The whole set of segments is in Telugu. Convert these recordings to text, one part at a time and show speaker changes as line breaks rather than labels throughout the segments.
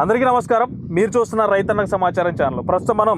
అందరికీ నమస్కారం. మీరు చూస్తున్న రైతన్నకు సమాచారం ఛానల్. ప్రస్తుతం మనం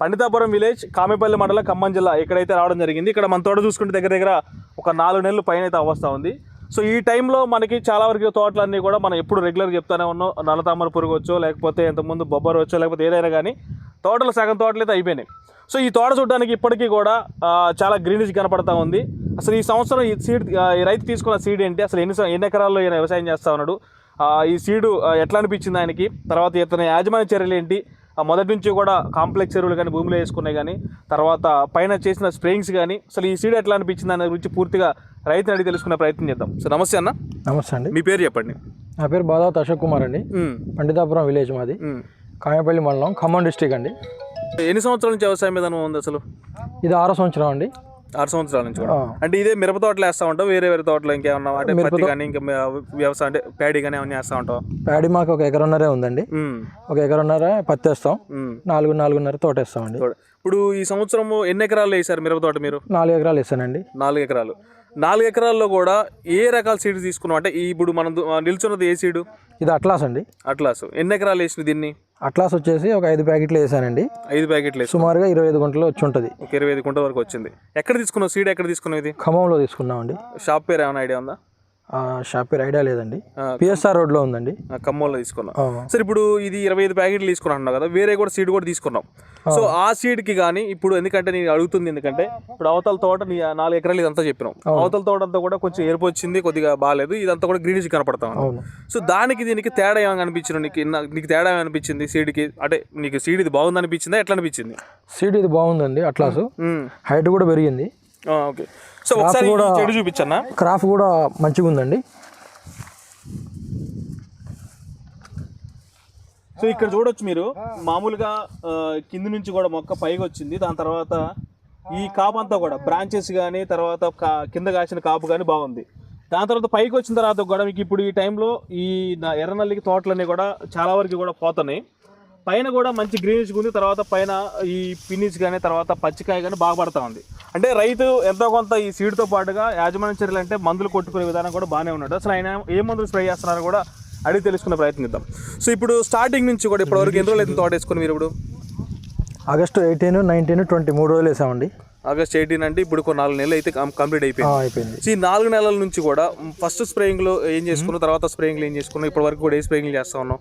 పండితాపురం విలేజ్ కామెపల్లి మండలం ఖమ్మం జిల్లా ఇక్కడైతే రావడం జరిగింది ఇక్కడ మన తోట చూసుకుంటే దగ్గర దగ్గర ఒక నాలుగు నెలలు పైన అయితే అవస్థ ఉంది. సో ఈ టైంలో మనకి చాలా వరకు తోటలన్నీ కూడా మనం ఎప్పుడు రెగ్యులర్ చెప్తానే ఉన్నాం. నల్లతామర పురుగు వచ్చో లేకపోతే ఇంతకుముందు బొబ్బరు వచ్చో లేకపోతే ఏదైనా కానీ తోటలు సగం తోటలు అయితే అయిపోయినాయి. సో ఈ తోట చూడడానికి ఇప్పటికీ కూడా చాలా గ్రీనిష్ కనపడతా ఉంది. అసలు ఈ సంవత్సరం ఈ సీడ్ ఈ రైతు తీసుకున్న సీడ్ ఏంటి? అసలు ఎన్ని ఎన్ని ఎకరాల్లో ఈయన వ్యవసాయం చేస్తా ఉన్నాడు? ఈ సీడు ఎట్లా అనిపించింది ఆయనకి? తర్వాత ఇతని యాజమాన్య చర్యలు ఏంటి? మొదటి నుంచి కూడా కాంప్లెక్స్ ఎరువులు కానీ భూమిలో వేసుకున్నాయి కానీ తర్వాత పైన చేసిన స్ప్రేయింగ్స్ కానీ అసలు ఈ సీడ్ ఎట్లా అనిపించింది అనే గురించి పూర్తిగా రైతుని అడిగి తెలుసుకునే ప్రయత్నం చేద్దాం. సో నమస్తే అన్న.
నమస్తే అండి.
మీ పేరు చెప్పండి.
నా పేరు బాదావత్ అశోక్ కుమార్ అండి. పండితాపురం విలేజ్ మాది. కాయపల్లి మండలం ఖమ్మం డిస్టిక్ అండి.
ఎన్ని సంవత్సరాల నుంచి వ్యవసాయం మీద అనుభవం ఉంది అసలు?
ఇది ఆరో సంవత్సరం అండి.
ఆరు సంవత్సరాల నుంచి కూడా. అంటే ఇదే మిరప తోటలు వేస్తా ఉంటావు వేరే వేరే తోటలు ఇంకేమన్నా అంటే పత్తి కానీ ఇంకా వ్యవసాయం అంటే ప్యాడీ కానీ ఏమన్నా వేస్తా ఉంటావు?
ప్యాడీ మాకు ఒక ఎకరన్నరే ఉందండి. ఒక ఎకరన్నర పత్తి వేస్తాం. నాలుగు నాలుగున్నర తోట వేస్తామండి
ఇప్పుడు ఈ సంవత్సరం ఎన్ని ఎకరాలు వేసారు మిరప తోట మీరు?
నాలుగు ఎకరాలు వేస్తానండి
నాలుగు ఎకరాలు. నాలుగు ఎకరాల్లో కూడా ఏ రకాల సీడ్ తీసుకున్నాం అంటే ఇప్పుడు మనం నిల్చున్నది ఏ సీడు?
ఇది అట్లాస్ అండి.
అట్లాస్. ఎన్ని ఎకరాలు వేసిన దీన్ని?
అట్లాస్ వచ్చేసి ఒక ఐదు ప్యాకెట్లు వేసానండి.
ఐదు ప్యాకెట్లు
సుమారుగా ఇరవై ఐదు గుంటలు వచ్చి ఉంటుంది.
ఇరవై ఐదు కుంట వరకు వచ్చింది. ఎక్కడ తీసుకున్నావు? సీడ్ ఎక్కడ తీసుకున్నావు ఇది?
ఖమ్మంలో తీసుకున్నామండి.
షాప్ పేరు ఏమైనా ఐడియా ఉందా?
షాప్ పేరు ఐడియా లేదండి. పిఎస్ఆర్ రోడ్లో ఉందండి.
ఆ, ఖమ్మంలో తీసుకున్నాం. సరే ఇప్పుడు ఇది ఇరవై ఐదు ప్యాకెట్లు తీసుకున్నాను కదా వేరే కూడా సీడ్ కూడా తీసుకున్నాం. సో ఆ సీడ్కి కానీ ఇప్పుడు ఎందుకంటే నేను అడుగుతుంది ఎందుకంటే ఇప్పుడు అవతల తోట నాలుగు ఎకరాలు ఇదంతా చెప్పినాం. అవతల తోట అంతా కూడా కొంచెం ఎరుపు వచ్చింది కొద్దిగా బాగాలేదు ఇదంతా కూడా గ్రీనిష్ కనపడతా సో దానికి దీనికి తేడా ఏమైనా అనిపించింది నీకు? నీకు తేడా ఏమైనా అనిపించింది సీడ్కి అంటే నీకు సీడ్ ఇది బాగుంది అనిపించిందా? ఎట్లా అనిపించింది?
సీడ్ ఇది బాగుందండి అట్లాస్. హైట్ కూడా పెరిగింది.
ఓకే. సో ఒకసారి ఈ చెడు చూపించన్నా.
క్రాఫ్ కూడా మంచిగా ఉందండి.
సో ఇక్కడ చూడొచ్చు మీరు మామూలుగా కింది నుంచి కూడా మొక్క పైకి వచ్చింది. దాని తర్వాత ఈ కాపు అంతా కూడా బ్రాంచెస్ కానీ తర్వాత కింద కాసిన కాపు కానీ బాగుంది. దాని తర్వాత పైకి వచ్చిన తర్వాత కూడా మీకు ఇప్పుడు ఈ టైంలో ఈ ఎర్రనల్లికి తోటలన్నీ కూడా చాలా వరకు కూడా పోతున్నాయి. పైన కూడా మంచి గ్రీనిష్ ఉంది తర్వాత పైన ఈ పిన్నిస్ కానీ తర్వాత పచ్చికాయ కానీ బాగా పడతా ఉంది. అంటే రైతు ఎంతో కొంత ఈ సీడ్తో పాటుగా యాజమాన్య చర్యలు అంటే మందులు కొట్టుకునే విధానం కూడా బాగానే ఉన్నాడు. అసలు ఆయన ఏ మందులు స్ప్రే చేస్తున్నారో కూడా అడిగి తెలుసుకునే ప్రయత్నిద్దాం సో ఇప్పుడు స్టార్టింగ్ నుంచి కూడా ఇప్పటివరకు ఎన్ని రోజులు అయితే తోట వేసుకుని మీరు ఇప్పుడు?
ఆగస్టు ఎయిటీన్ నైన్టీన్ ట్వంటీ మూడు రోజులు వేసామండి.
ఆగస్ట్ ఎయిటీన్ అంటే ఇప్పుడు ఒక నాలుగు నెలలు అయితే కంప్లీట్ అయిపోయింది.
అయిపోయింది.
ఈ నాలుగు నెలల నుంచి కూడా ఫస్ట్ స్ప్రేయింగ్లో ఏం చేసుకున్నాం తర్వాత స్ప్రేయింగ్లో ఏం చేసుకున్నాం ఇప్పటి వరకు కూడా ఏ స్ప్రేయింగ్ చేస్తా ఉన్నాం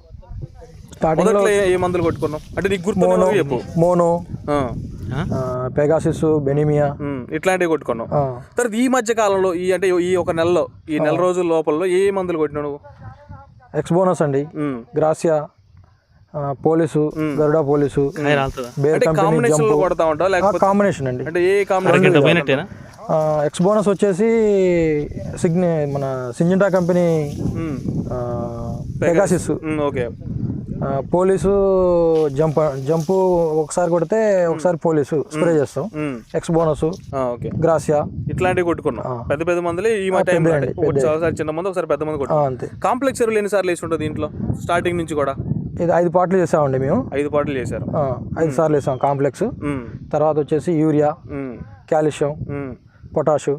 మొదట్లో ఏ- ఏ మందులు కొట్టుకున్నాం అంటే నీకు గుర్తు చెప్పు.
మోనో
ఆ,
పెగాసిస్ బెనిమియా.
ఇట్లాంటివి కొట్టుకున్నాం
ఆ,
తర్వాత ఈ మధ్య కాలంలో ఈ అంటే ఈ ఒక నెలలో ఈ నెల రోజుల లోపల ఏ మందులు కొట్టినావు
ఎక్స్ బోనస్ అండి. గ్రాసియా పోలీసు గరుడా పోలీసు
కాంబినేషన్లో కొడతా ఉంటావు? లేకపోతే
కాంబినేషన్ అండి.
అంటే ఏ కాంబినేషన్
ఎక్స్ బోనస్ వచ్చేసి సిగ్ని మన సింజంటా కంపెనీ ఆ, Pegasus.
Okay.
Police jump jump ఒకసారి కొడితే ఒకసారి పోలీసు స్ప్రే చేస్తాం. ఎక్స్ బోనస్ గ్రాసియా
ఇట్లాంటివి కొట్టుకున్నాం. పెద్ద పెద్ద మందులు ఈ మా టైం ఒకసారి చిన్న మందు ఒకసారి పెద్ద మందు కొట్టుకున్నాం
అంతే.
కాంప్లెక్స్ ఎరువులు ఎన్నిసార్లు వేసి ఉంటుంది దీంట్లో? స్టార్టింగ్ నుంచి కూడా?
ఇది ఐదు పాటలు చేసామండి మేము.
ఐదు పాటలు చేశారు.
ఐదు సార్లు వేసాం కాంప్లెక్స్. తర్వాత వచ్చేసి యూరియా కాల్షియం. పొటాషు.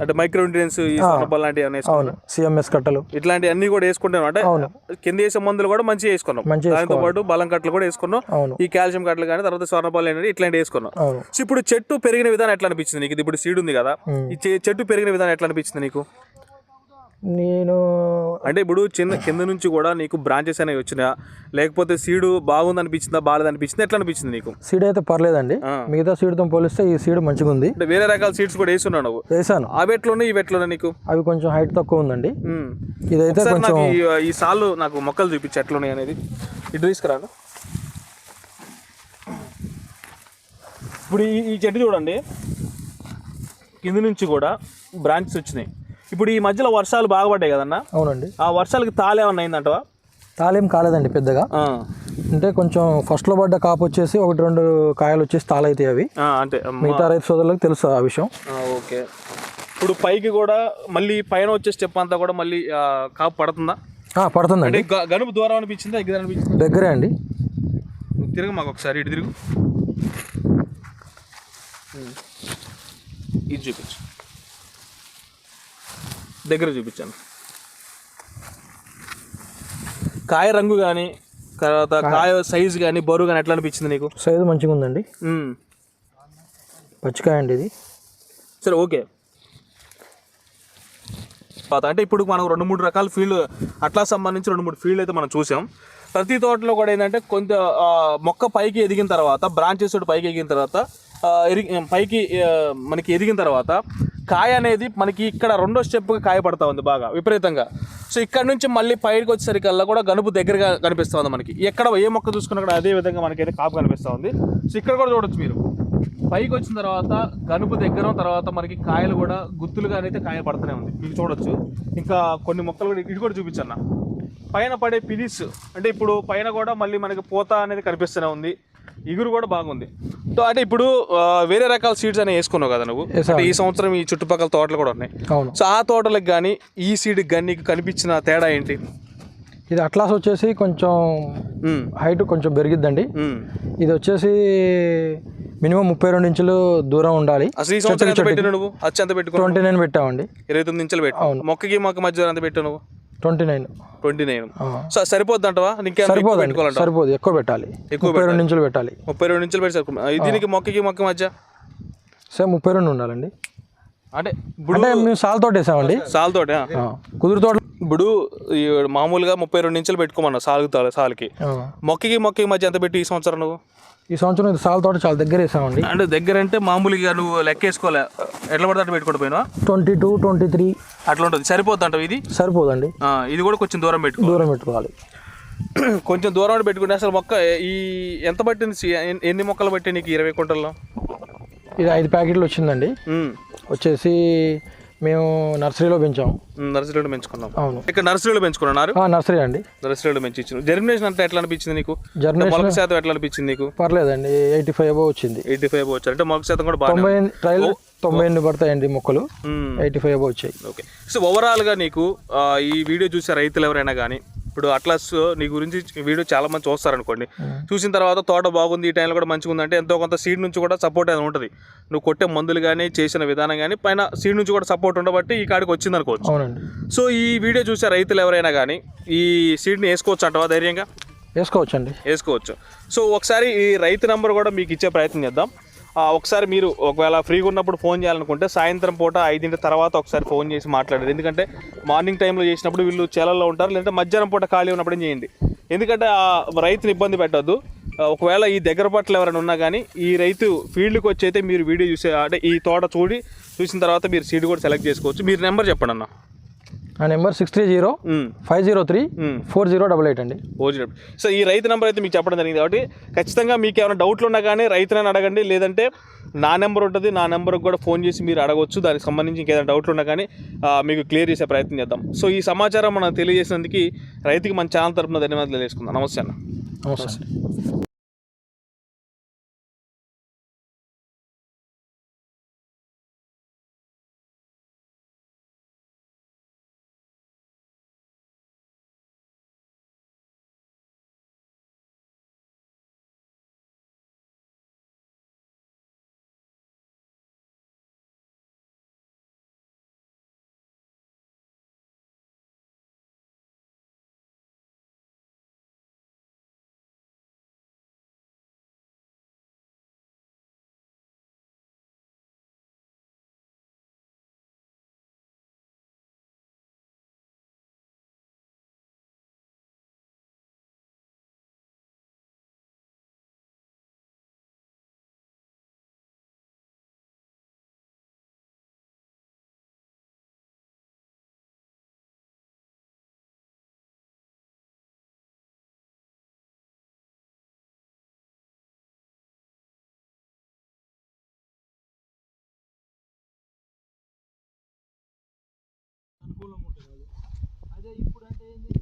అంటే మైక్రో న్యూట్రియన్స్ ఈ లాంటివి
అవును. సిఎంఎస్ కట్టలు.
ఇట్లాంటి అన్ని కూడా వేసుకుంటాం అంటే
అవును.
కింద వేసే మందులు కూడా మంచిగా వేసుకున్నాం. దాంతో పాటు బలం కట్టలు కూడా వేసుకున్నాం. ఈ కాల్షియం కట్టలు కానీ తర్వాత స్వర్ణపాలు అనేది ఇట్లాంటి వేసుకున్నాం. సో ఇప్పుడు చెట్టు పెరిగిన విధానం ఎట్లా అనిపించింది నీకు? ఇది ఇప్పుడు సీడ్ ఉంది కదా. ఈ చెట్టు పెరిగిన విధానం ఎట్లా అనిపించింది నీకు?
నేను
అంటే ఇప్పుడు చిన్న కింద నుంచి కూడా నీకు బ్రాంచెస్ అనేవి వచ్చినాయా లేకపోతే సీడు బాగుంది అనిపించిందా బాగాలేదు అనిపించింది ఎట్లా అనిపించింది నీకు?
సీడ్ అయితే పర్లేదండి. మిగతా సీడ్తో పోలిస్తే ఈ సీడ్ మంచిగా ఉంది
అంటే వేరే రకాల సీడ్స్ కూడా వేస్తున్నావు నువ్వు.
వేసాను.
ఆ వెట్లోనే ఈ వెట్లోనే నీకు?
అవి కొంచెం హైట్ తక్కువ ఉందండి. ఇదైతే కొంచెం
ఈ- సాళ్ళు నాకు మొక్కలు చూపించి ఎట్లున్నాయి అనేది. ఇటు తీసుకురాను ఇప్పుడు ఈ ఈ చెట్టు చూడండి. కింద నుంచి కూడా బ్రాంచెస్ వచ్చినాయి. ఇప్పుడు ఈ మధ్యలో వర్షాలు బాగా పడ్డాయి కదన్నా?
అవునండి.
ఆ వర్షాలకి తాళేమన్నా అయిందంటవా?
తాళేం కాలేదండి పెద్దగా. అంటే కొంచెం ఫస్ట్లో పడ్డ కాపు వచ్చేసి ఒకటి రెండు కాయలు వచ్చేసి తాళైతాయి అవి.
అంటే.
మిగతా రైతు సోదరులకు తెలుసు ఆ విషయం.
ఓకే. ఇప్పుడు పైకి కూడా మళ్ళీ పైన వచ్చే స్టెప్ అంతా కూడా మళ్ళీ కాపు పడుతుందా?
పడుతుందండి.
గనుపు దూరం అనిపించిందా? దగ్గర అనిపించిందా?
దగ్గరే అండి.
తిరుగు మాకు ఒకసారి ఇటు తిరుగు. ఇది చూపించు. దగ్గర చూపించాను. కాయ రంగు కానీ తర్వాత కాయ. సైజ్ కానీ బరువు కానీ ఎట్లా అనిపించింది నీకు?
సైజు మంచిగా ఉందండి. పచ్చికాయ అండి ఇది.
సరే ఓకే. తర్వాత అంటే ఇప్పుడు మనం రెండు మూడు రకాల ఫీల్డ్ అట్లా సంబంధించి రెండు మూడు ఫీల్డ్ అయితే మనం చూసాం. ప్రతి తోటలో కూడా ఏంటంటే కొంత మొక్క పైకి ఎదిగిన తర్వాత బ్రాంచెస్ పైకి ఎదిగిన తర్వాత ఎరిగి పైకి మనకి ఎదిగిన తర్వాత కాయ అనేది మనకి ఇక్కడ రెండో స్టెప్గా కాయ పడతా ఉంది బాగా విపరీతంగా. సో ఇక్కడ నుంచి మళ్ళీ పైకి వచ్చేసరికల్లా కూడా గనుపు దగ్గరగా కనిపిస్తూ ఉంది మనకి. ఎక్కడ ఏ మొక్క చూసుకున్నా కూడా అదే విధంగా మనకైతే కాపు కనిపిస్తూ ఉంది. సో ఇక్కడ కూడా చూడొచ్చు మీరు. పైకి వచ్చిన తర్వాత గనుపు దగ్గర తర్వాత మనకి కాయలు కూడా గుత్తులుగా అయితే కాయ పడుతూనే ఉంది. మీకు చూడొచ్చు. ఇంకా కొన్ని మొక్కలు కూడా ఇటు కూడా చూపించన్న. పైన పడే పిదిస్ అంటే ఇప్పుడు పైన కూడా మళ్ళీ మనకి పూత అనేది కనిపిస్తూనే ఉంది. ఇగురు కూడా బాగుంది. సో అంటే ఇప్పుడు వేరే రకాల సీడ్స్ అనేవి వేసుకున్నావు కదా నువ్వు. అంటే ఈ సంవత్సరం ఈ చుట్టుపక్కల తోటలు కూడా ఉన్నాయి.
అవును.
సో ఆ తోటలకు కానీ ఈ సీడ్కి కానీ నీకు కనిపించిన తేడా ఏంటి?
ఇది అట్లాస్ వచ్చేసి కొంచెం హైట్ కొంచెం పెరిగిద్దండి. ఇది వచ్చేసి మినిమం ముప్పై రెండు ఇంచులు దూరం ఉండాలి.
అసలు ఈ సంవత్సరం ఎంత పెట్టిన నువ్వు? అచ్చి ఎంత పెట్టుకున్నావు.
ట్వంటీ నైన్ పెట్టామండి.
ఇరవై తొమ్మిది ఇంచులు పెట్టు
అవును.
మొక్కకి మొక్క మధ్య ఎంత పెట్టావు నువ్వు?
Twenty nine.
Twenty nine. So సరిపోద్ది అంటవా ఎక్కువ
సరిపోదండి
పెట్టుకోవాలంట
సరిపోదు. ఎక్కువ పెట్టాలి.
ఎక్కువ
ముప్పై రెండు ఇంచులు పెట్టాలి.
ముప్పై రెండు ఇంచులు పెట్టి దీనికి మొక్కకి మొక్క మధ్య?
సేమ్ ముప్పై రెండు ఉండాలండి.
అంటే
అంటే మేము సాల్ తోట వేసామండి.
సాలుతోట
ఆ, కుదురు తోట
ఇప్పుడు మామూలుగా ముప్పై రెండు ఇంచులు పెట్టుకోమన్నా సాలుగుతా సాలుకి. మొక్కకి మొక్కకి మధ్య ఎంత పెట్టి ఈ సంవత్సరం నువ్వు?
ఈ సంవత్సరం ఇది సాల్ తోట చాలా దగ్గర వేసామండి.
అంటే దగ్గర అంటే మామూలుగా నువ్వు లెక్కేసుకోలే ఎట్లా పడితే అట్లా పెట్టుకోవడం పోయినా
ట్వంటీ టూ ట్వంటీ త్రీ.
అట్లా ఉంటుంది. సరిపోద్ది అంటావు ఇది?
సరిపోదండి.
ఇది కూడా కొంచెం దూరం పెట్టుకో.
దూరం పెట్టుకోవాలి.
కొంచెం దూరం పెట్టుకుంటే అసలు మొక్క ఈ ఎంత పట్టింది ఎన్ని- మొక్కలు పట్టి నీకు? ఇరవై కుంటల్లో
ఇది ఐదు ప్యాకెట్లు వచ్చిందండి. వచ్చేసి మేము నర్సరీలో పెంచాం
ఉమ్, నర్సరీలో పెంచుకున్నాం.
అవును.
ఇక్కడ నర్సరీలో పెంచుకున్నారు
నర్సరీ అండి.
నర్సరీలో పెంచి ఇచ్చిన జర్మినేషన్ అంటే ఎట్లా అనిపించింది నీకు?
జర్మినేషన్
మొలక శాతం ఎట్లా అనిపించింది నీకు?
పర్లేదండి. ఎయిటీ ఫైవ్ అబో వచ్చింది.
ఎయిటీ ఫైవ్ వచ్చారు. అంటే మొలక శాతం కూడా
తొంభై ట్రైల్ తొంభై ఎనిమిది పడతాయండి మొక్కలు. ఎయిటీ ఫైవ్ అబో వచ్చాయి.
ఓకే సో ఓవరాల్గా నీకు ఈ వీడియో చూసే రైతులు ఎవరైనా కానీ ఇప్పుడు అట్లాస్ నీ గురించి వీడియో చాలా మంది చూస్తారనుకోండి. చూసిన తర్వాత తోట బాగుంది ఈ టైంలో కూడా మంచిగా ఉందంటే ఎంతో కొంత సీడ్ నుంచి కూడా సపోర్ట్ అనేది ఉంటుంది. నువ్వు కొట్టే మందులు కానీ చేసిన విధానం కానీ పైన సీడ్ నుంచి కూడా సపోర్ట్ ఉండబట్టి ఈ కాడికి వచ్చింది అనుకోవచ్చు.
అవునండి.
సో ఈ వీడియో చూసే రైతులు ఎవరైనా కానీ ఈ సీడ్ని వేసుకోవచ్చు అంటవా ధైర్యంగా?
వేసుకోవచ్చండి.
వేసుకోవచ్చు. సో ఒకసారి ఈ రైతు నెంబర్ కూడా మీకు ఇచ్చే ప్రయత్నం చేద్దాం. ఒకసారి మీరు ఒకవేళ ఫ్రీగా ఉన్నప్పుడు ఫోన్ చేయాలనుకుంటే సాయంత్రం పూట ఐదింటి తర్వాత ఒకసారి ఫోన్ చేసి మాట్లాడారు ఎందుకంటే మార్నింగ్ టైంలో చేసినప్పుడు వీళ్ళు చేలల్లో ఉంటారు లేదంటే మధ్యాహ్నం పూట ఖాళీ ఉన్నప్పుడు ఏం చేయండి. ఎందుకంటే ఆ రైతుని ఇబ్బంది పెట్టద్దు. ఒకవేళ ఈ దగ్గర పట్ల ఎవరైనా ఉన్నా కానీ ఈ రైతు ఫీల్డ్కి వచ్చి అయితే మీరు వీడియో చూసే అంటే ఈ తోట చూడి చూసిన తర్వాత మీరు సీడ్ కూడా సెలెక్ట్ చేసుకోవచ్చు. మీరు నెంబర్ చెప్పండి అన్న.
నా number six three zero. Five zero three. Four zero double eight అండి.
ఓజినప్పుడు సో ఈ రైతు నెంబర్ అయితే మీకు చెప్పడం జరిగింది కాబట్టి ఖచ్చితంగా మీకు ఏమైనా డౌట్లు ఉన్నా కానీ రైతునని అడగండి లేదంటే నా నెంబర్ ఉంటుంది నా నెంబర్కి కూడా ఫోన్ చేసి మీరు అడగవచ్చు దానికి సంబంధించి ఇంకేదైనా డౌట్లు ఉన్నా కానీ ఆ, మీకు క్లియర్ చేసే ప్రయత్నం చేద్దాం. సో ఈ సమాచారం మనం తెలియజేసినందుకు రైతుకి మన ఛానల్ తరపున ధన్యవాదాలు తెలియజేసుకుందాం. నమస్తే అన్న.
నమస్తే. అనుకూలంగా ఉంటుంది అదే. అదే ఇప్పుడంటే ఏంది?